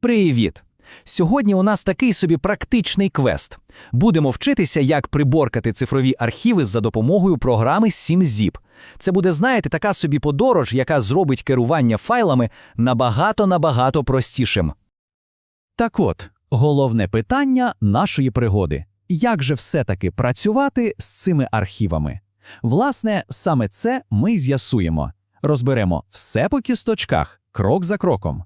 Привіт! Сьогодні у нас такий собі практичний квест. Будемо вчитися, як приборкати цифрові архіви за допомогою програми 7zip. Це буде, знаєте, така собі подорож, яка зробить керування файлами набагато-набагато простішим. Так от, головне питання нашої пригоди. Як же все-таки працювати з цими архівами? Власне, саме це ми з'ясуємо. Розберемо все по кісточках, крок за кроком.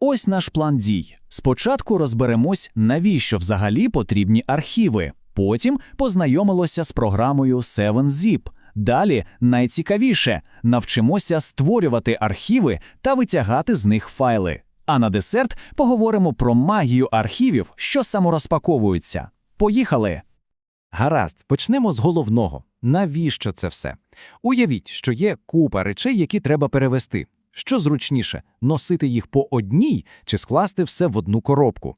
Ось наш план дій. Спочатку розберемось, навіщо взагалі потрібні архіви. Потім познайомилося з програмою 7zip. Далі найцікавіше навчимося створювати архіви та витягати з них файли. А на десерт поговоримо про магію архівів, що саморозпаковуються. Поїхали! Гаразд, почнемо з головного. Навіщо це все? Уявіть, що є купа речей, які треба перевести. Що зручніше носити їх по одній чи скласти все в одну коробку.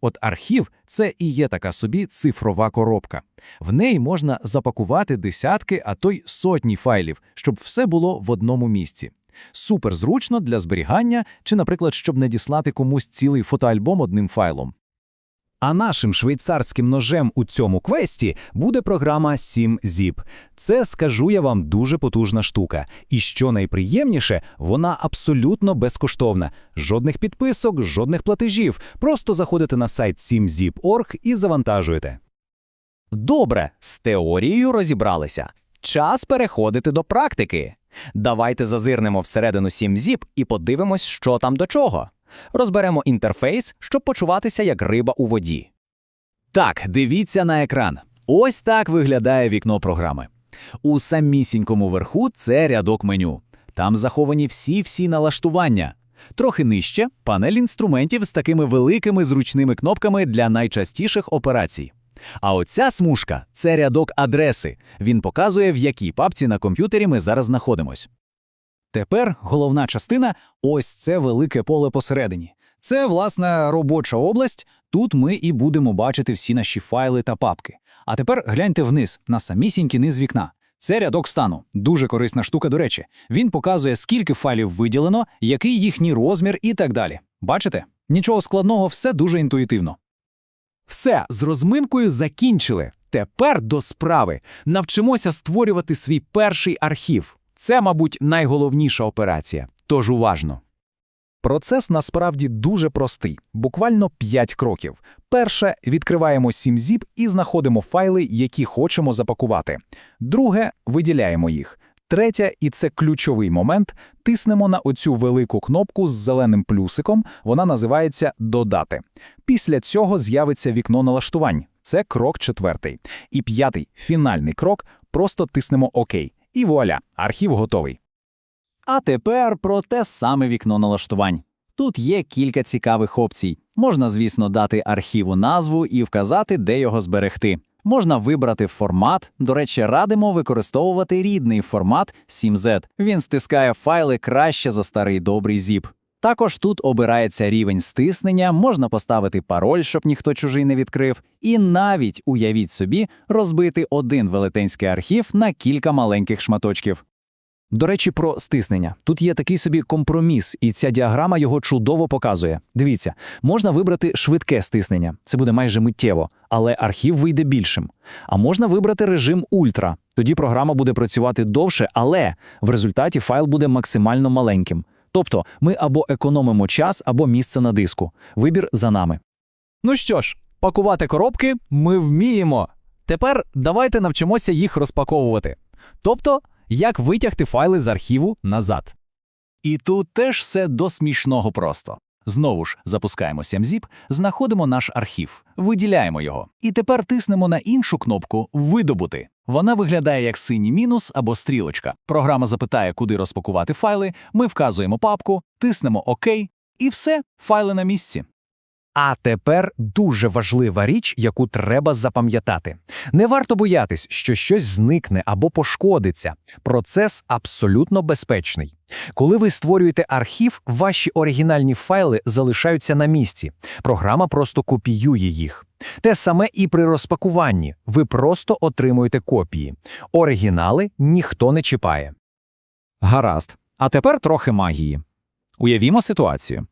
От архів це і є така собі цифрова коробка. В неї можна запакувати десятки, а то й сотні файлів, щоб все було в одному місці. Супер зручно для зберігання чи, наприклад, щоб надіслати комусь цілий фотоальбом одним файлом. А нашим швейцарським ножем у цьому квесті буде програма 7zip. Це, скажу я вам, дуже потужна штука. І що найприємніше, вона абсолютно безкоштовна. Жодних підписок, жодних платежів. Просто заходите на сайт 7zip.org і завантажуєте. Добре, з теорією розібралися. Час переходити до практики. Давайте зазирнемо всередину 7zip і подивимось, що там до чого. Розберемо інтерфейс, щоб почуватися як риба у воді. Так, дивіться на екран. Ось так виглядає вікно програми. У самісінькому верху це рядок меню. Там заховані всі-всі налаштування. Трохи нижче панель інструментів з такими великими зручними кнопками для найчастіших операцій. А оця смужка це рядок адреси. Він показує, в якій папці на комп'ютері ми зараз знаходимось. Тепер головна частина ось це велике поле посередині. Це, власне, робоча область. Тут ми і будемо бачити всі наші файли та папки. А тепер гляньте вниз, на самісінький низ вікна. Це рядок стану. Дуже корисна штука, до речі. Він показує, скільки файлів виділено, який їхній розмір і так далі. Бачите? Нічого складного, все дуже інтуїтивно. Все, з розминкою закінчили. Тепер до справи. Навчимося створювати свій перший архів. Це, мабуть, найголовніша операція. Тож уважно. Процес насправді дуже простий, буквально 5 кроків. Перше, відкриваємо 7zip і знаходимо файли, які хочемо запакувати. Друге, виділяємо їх. Третє, і це ключовий момент, тиснемо на оцю велику кнопку з зеленим плюсиком, вона називається Додати. Після цього з'явиться вікно налаштувань. Це крок четвертий. І п'ятий, фінальний крок, просто тиснемо ОК. І вуаля, архів готовий. А тепер про те саме вікно налаштувань. Тут є кілька цікавих опцій. Можна, звісно, дати архіву назву і вказати, де його зберегти. Можна вибрати формат. До речі, радимо використовувати рідний формат 7Z. Він стискає файли краще за старий добрий zip. Також тут обирається рівень стиснення, можна поставити пароль, щоб ніхто чужий не відкрив, і навіть, уявіть собі, розбити один велетенський архів на кілька маленьких шматочків. До речі, про стиснення. Тут є такий собі компроміс, і ця діаграма його чудово показує. Дивіться, можна вибрати швидке стиснення, це буде майже миттєво, але архів вийде більшим. А можна вибрати режим ультра. Тоді програма буде працювати довше, але в результаті файл буде максимально маленьким. Тобто ми або економимо час, або місце на диску. Вибір за нами. Ну що ж, пакувати коробки ми вміємо. Тепер давайте навчимося їх розпаковувати. Тобто, як витягти файли з архіву назад. І тут теж все до смішного просто. Знову ж запускаємо 7zip, знаходимо наш архів, виділяємо його. І тепер тиснемо на іншу кнопку Видобути. Вона виглядає як синій мінус або стрілочка. Програма запитає, куди розпакувати файли. Ми вказуємо папку, тиснемо ОК, і все, файли на місці. А тепер дуже важлива річ, яку треба запам'ятати. Не варто боятись, що щось зникне або пошкодиться. Процес абсолютно безпечний. Коли ви створюєте архів, ваші оригінальні файли залишаються на місці. Програма просто копіює їх. Те саме і при розпакуванні. Ви просто отримуєте копії. Оригінали ніхто не чіпає. Гаразд. А тепер трохи магії. Уявімо ситуацію.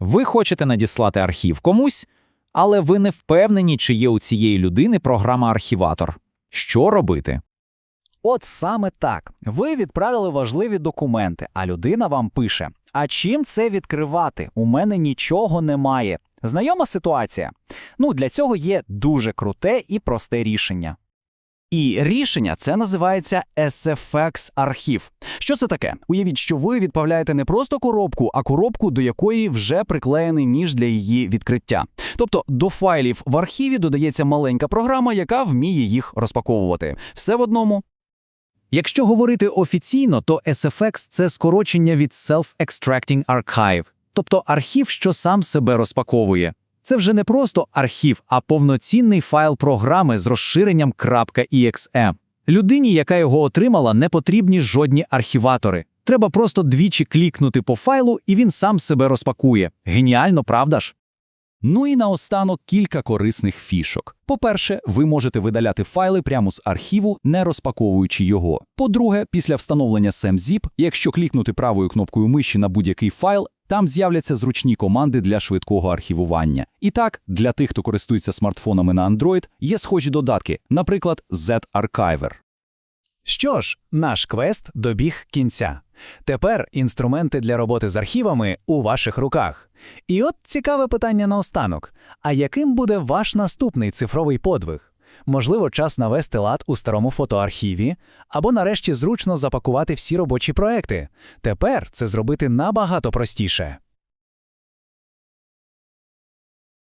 Ви хочете надіслати архів комусь, але ви не впевнені, чи є у цієї людини програма-архіватор. Що робити? От саме так. Ви відправили важливі документи, а людина вам пише: А чим це відкривати? У мене нічого немає. Знайома ситуація? Ну, для цього є дуже круте і просте рішення. І рішення це називається SFX архів. Що це таке? Уявіть, що ви відправляєте не просто коробку, а коробку, до якої вже приклеєний ніж для її відкриття. Тобто до файлів в архіві додається маленька програма, яка вміє їх розпаковувати. Все в одному. Якщо говорити офіційно, то SFX – це скорочення від Self-Extracting Archive, тобто архів, що сам себе розпаковує. Це вже не просто архів, а повноцінний файл програми з розширенням .exe. Людині, яка його отримала, не потрібні жодні архіватори. Треба просто двічі клікнути по файлу, і він сам себе розпакує. Геніально, правда ж? Ну і наостанок кілька корисних фішок. По-перше, ви можете видаляти файли прямо з архіву, не розпаковуючи його. По-друге, після встановлення SamZip, якщо клікнути правою кнопкою миші на будь-який файл, там з'являться зручні команди для швидкого архівування. І так, для тих, хто користується смартфонами на Android, є схожі додатки, наприклад, Z-Archiver. Що ж, наш квест добіг кінця. Тепер інструменти для роботи з архівами у ваших руках. І от цікаве питання наостанок: а яким буде ваш наступний цифровий подвиг? Можливо, час навести лад у старому фотоархіві, або нарешті зручно запакувати всі робочі проекти. Тепер це зробити набагато простіше.